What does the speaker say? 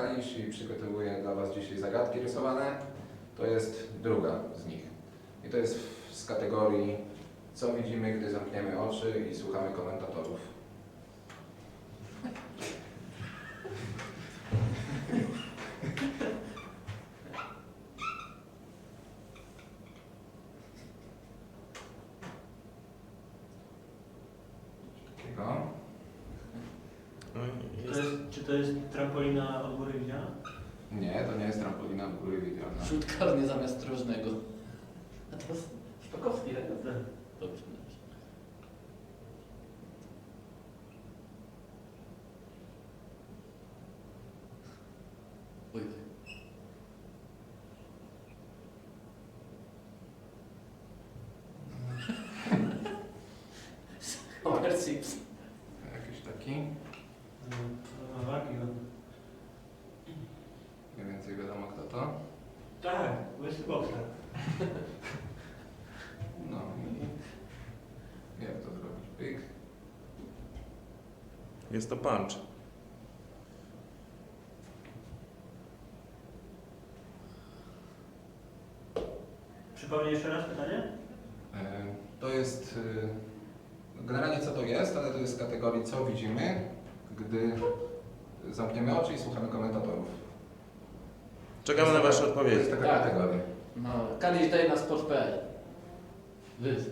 Kalisz i przygotowuję dla Was dzisiaj zagadki rysowane. To jest druga z nich. I to jest z kategorii co widzimy, gdy zamkniemy oczy i słuchamy komentatorów. Takiego. No, To jest, jest, czy to jest trampolina od góry widziana? Nie, to nie jest trampolina w góry widziana. Rzut karny zamiast drożnego. A to jest Szpakowski, tak? Dobrze, dobrze. Oj, oj. Homer Simpson. Jakiś taki. No, no, wagi, no. Mniej więcej to. Tak, Wesley Boxer. No i jak to zrobić? Pyk. jest to punch. Przypomnij jeszcze raz pytanie? E, To jest. e, Generalnie co to jest, ale to jest z kategorii co widzimy, gdy zamkniemy oczy i słuchamy komentatorów. Czekamy na Wasze To odpowiedzi. jest taka Tak. kategoria. No, kiedyś daj na sport.pl. Wyspa.